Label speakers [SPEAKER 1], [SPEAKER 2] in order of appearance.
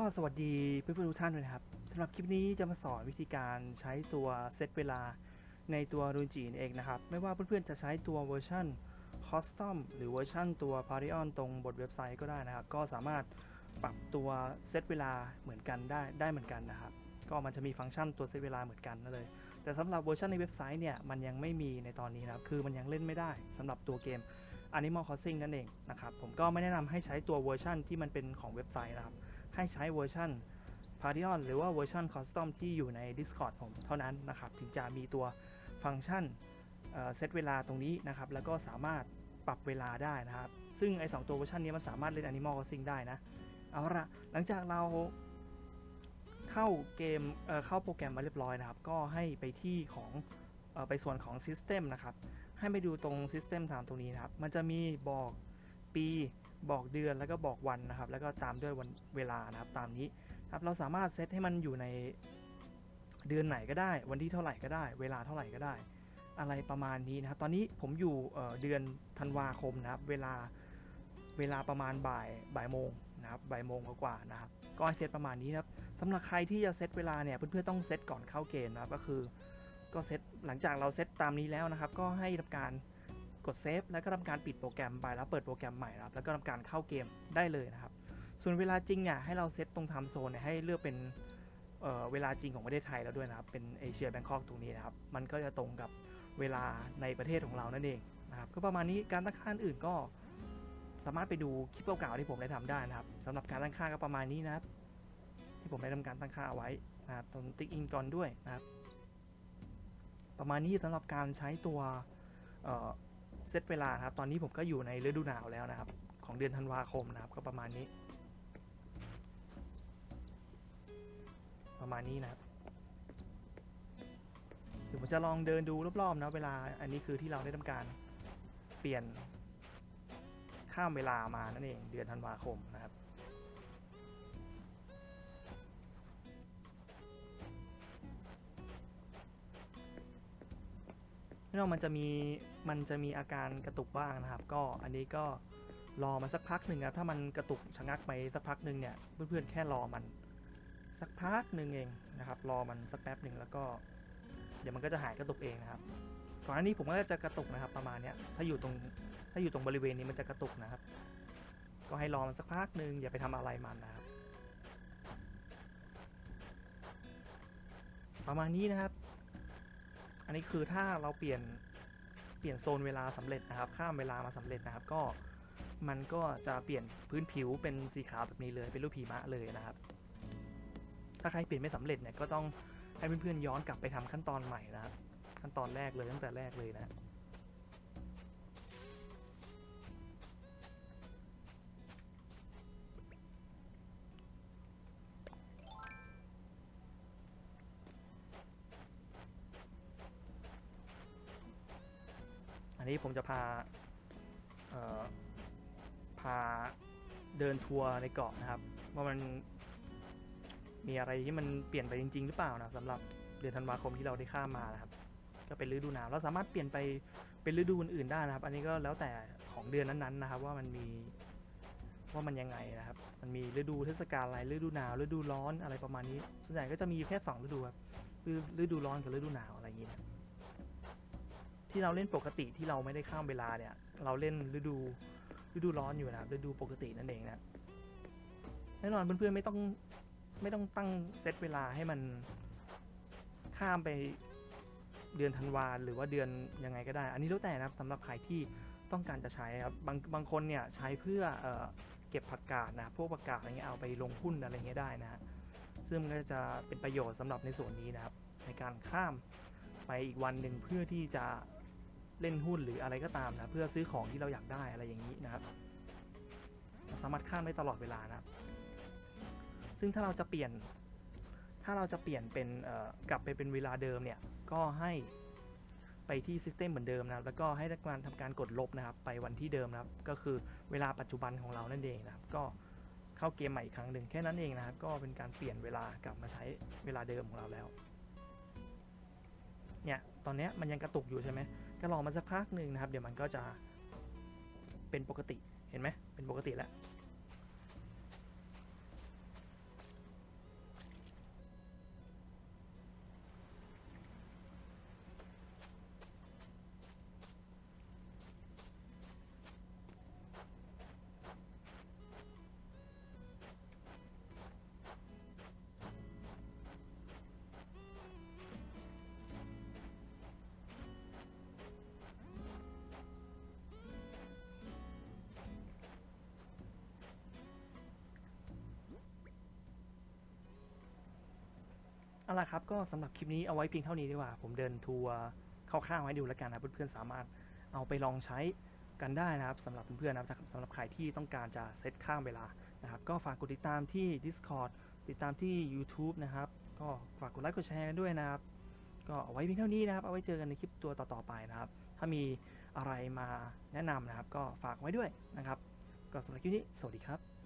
[SPEAKER 1] ก็สวัสดีเพื่อนๆทุกท่านด้วยนะครับสำหรับคลิปนี้จะมาสอนวิธีการใช้ตัวเซตเวลาในตัวรูนจีนเองนะครับ ไม่ว่าเพื่อนๆจะใช้ตัวเวอร์ชันคอสตอมหรือเวอร์ชันตัว p a r i o n ตรงบทเว็บไซต์ก็ได้นะครับ ก็สามารถปรับตัวเซตเวลาเหมือนกันได้ได้เหมือนกันนะครับ ก็มันจะมีฟังก์ชันตัวเซตเวลาเหมือนกันนั่นเลย แต่สำหรับเวอร์ชันในเว็บไซต์เนี่ยมันยังไม่มีในตอนนี้นะครับ คือมันยังเล่นไม่ได้สำหรับตัวเกม Animal Crossing นั่นเองนะครับ ผมก็ไม่แนะนำให้ใช้ตัวเวอร์ชันที่มันเป็นของเว็บไซต์นะครับ ให้ใช้เวอร์ชัน p a r t i o n หรือว่าเวอร์ชัน Custom ที่อยู่ใน Discord ผมเท่านั้นนะครับ ถึงจะมีตัวฟังก์ชันเซตเวลาตรงนี้นะครับ แล้วก็สามารถปรับเวลาได้นะครับ ซึ่งไอ้สตัวเวอร์ชันนี้มันสามารถเล่น Animal Crossing ได้นะ เอาละหลังจากเราเข้าเกมเเข้าโปรแกรมมาเรียบร้อยนะครับ ก็ให้ไปที่ของอไปส่วนของ System นะครับ ให้ไปดูตรง System ตามตรงนี้นะครับ มันจะมีบอกปี บอกเดือนแล้วก็บอกวันนะครับ แล้วก็ตามด้วยวันเวลานะครับตามนี้ครับเราสามารถเซตให้มันอยู่ในเดือนไหนก็ได้ วันที่เท่าไหร่ก็ได้ เวลาเท่าไหร่ก็ได้ อะไรประมาณนี้นะครับ ตอนนี้ผมอยู่เดือนธันวาคมนะครับ เวลาเวลาประมาณบ่ายบ่ายโมงนะครับบ่ายโมงกว่าๆนะครับก็เซตประมาณนี้นะครับสำหรับใครที่จะเซตเวลาเนี่ยเพื่อนๆต้องเซตก่อนเข้าเกมนะครับก็คือก็เซตหลังจากเราเซตตามนี้แล้วนะครับ ก็ให้ทำการ กดเซฟแล้วก็ทำการปิดโปรแกรมไปแล้วเปิดโปรแกรมใหม่ครับแล้วก็ทำการเข้าเกมได้เลยนะครับ ส่วนเวลาจริงเนี่ยให้เราเซตตรงไทม์โซนให้เลือกเป็นเเวลาจริงของประเทศไทยแล้วด้วยนะครับ เป็นเอเชียแบงคอกตรงนี้นะครับ มันก็จะตรงกับเวลาในประเทศของเรานั่นเองนะครับก็ประมาณนี้การตั้งค่าอื่นก็สามารถไปดูคลิปเก่าๆที่ผมได้ทำได้นะครับสำหรับการตั้งค่าก็ประมาณนี้นะครับ ที่ผมได้ทำการตั้งค่าเอาไว้นะครับตรงติ๊กอินก่อนด้วยนะครับ ประมาณนี้สำหรับการใช้ตัว เซตเวลาครับ ตอนนี้ผมก็อยู่ในฤดูหนาวแล้วนะครับ ของเดือนธันวาคมนะครับ ก็ประมาณนี้ ประมาณนี้นะครับเดี๋ยวผมจะลองเดินดูรอบๆนะเวลา อันนี้คือที่เราได้ทำการเปลี่ยนข้ามเวลามานั่นเอง เดือนธันวาคมนะครับ น่นอนมันจะมีมันจะมีอาการกระตุกบ้างนะครับ ก็อันนี้ก็รอมาสักพักหนึ่งครับถ้ามันกระตุกชะงักไปสักพักหนึ่งเนี่ยเพื่อนๆแค่รอมันสักพักหนึ่งเองนะครับรอมันสักแป๊บหนึ่งแล้วก็ เดี๋ยวมันก็จะหายกระตุกเองนะครับก่อนหน้านี้ผมก็จะกระตุกนะครับประมาณเนี้ยถ้าอยู่ตรงถ้าอยู่ตรงบริเวณนี้มันจะกระตุกนะครับ ก็ให้รอมันสักพักหนึ่งอย่าไปทำอะไรมันนะครับ ประมาณนี้นะครับ อันนี้คือถ้าเราเปลี่ยนเปลี่ยนโซนเวลาสำเร็จนะครับ ข้ามเวลามาสำเร็จนะครับ ก็มันก็จะเปลี่ยนพื้นผิวเป็นสีขาวแบบนี้เลย เป็นรูปผีมะเลยนะครับ ถ้าใครเปลี่ยนไม่สำเร็จเนี่ยก็ต้องให้เพื่อนๆย้อนกลับไปทำขั้นตอนใหม่นะครับ ขั้นตอนแรกเลยตั้งแต่แรกเลยนะ นนี้ผมจะพาเอ่อพาเดินทัวร์ในเกาะนะครับ ว่ามันมีอะไรที่มันเปลี่ยนไปจริง ๆ หรือเปล่านะสำหรับเดือนธันวาคมที่เราได้ข้ามมานะครับ ก็เป็นฤดูหนาวเราสามารถเปลี่ยนไปเป็นฤดูอื่นๆได้นะครับ อันนี้ก็แล้วแต่ของเดือนนั้นๆนะครับ ว่ามันมีว่ามันยังไงนะครับ มันมีฤดูเทศกาลอะไรฤดูหนาวฤดูร้อนอะไรประมาณนี้ส่วนใหญ่ก็จะมีอยู่แค่สองฤดูครับคือฤดูร้อนกับฤดูหนาวอะไรอย่างนี้นะ ที่เราเล่นปกติที่เราไม่ได้ข้ามเวลาเนี่ย เราเล่นฤดูฤดูร้อนอยู่นะครับฤดูปกตินั่นเองนะแน่นอนเพื่อนๆไม่ต้องไม่ต้องตั้งเซตเวลาให้มันข้ามไปเดือนธันวาหรือว่าเดือนยังไงก็ได้ อันนี้แล้วแต่นะครับสำหรับใครที่ต้องการจะใช้ครับบางบางคนเนี่ยใช้เพื่อเออเก็บผักกาดนะพวกผักกาดอะไรเงี้ยเอาไปลงหุ้นอะไรเงี้ยได้นะฮะซึ่งก็จะเป็นประโยชน์สำหรับในส่วนนี้นะครับ ในการข้ามไปอีกวันหนึ่งเพื่อที่จะ เล่นหุ้นหรืออะไรก็ตามนะเพื่อซื้อของที่เราอยากได้อะไรอย่างนี้นะครับสามารถข้ามได้ตลอดเวลานะครับ ซึ่งถ้าเราจะเปลี่ยน ถ้าเราจะเปลี่ยนเป็นกลับไปเป็นเวลาเดิมเนี่ยก็ให้ไปที่ System เหมือนเดิมนะแล้วก็ให้ทำการทำการกดลบนะครับ ไปวันที่เดิมนะครับ ก็คือเวลาปัจจุบันของเรานั่นเองนะครับ ก็เข้าเกมใหม่อีกครั้งหนึ่งแค่นั้นเองนะครับ ก็เป็นการเปลี่ยนเวลากลับมาใช้เวลาเดิมของเราแล้ว เนี่ย ตอนนี้มันยังกระตุกอยู่ใช่ไหม ก็ลองมาสักพักหนึ่งนะครับ เดี๋ยวมันก็จะเป็นปกติเห็นไหมเป็นปกติแล้ว เอาละครับ ก็สำหรับคลิปนี้เอาไว้เพียงเท่านี้ดีกว่า ผมเดินทัวร์คร่าวๆให้ดูแล้วกันนะเพื่อนๆสามารถเอาไปลองใช้กันได้นะครับสำหรับเพื่อนๆนะครับสำหรับใครที่ต้องการจะเซตข้ามเวลานะครับ ก็ฝากกดติดตามที่ Discord ติดตามที่ YouTube นะครับ ก็ฝากกดไลค์กดแชร์กันด้วยนะครับ ก็เอาไว้เพียงเท่านี้นะครับ เอาไว้เจอกันในคลิปตัวต่อๆไปนะครับ ถ้ามีอะไรมาแนะนำนะครับ ก็ฝากไว้ด้วยนะครับ ก็สำหรับคลิปนี้ สวัสดีครับ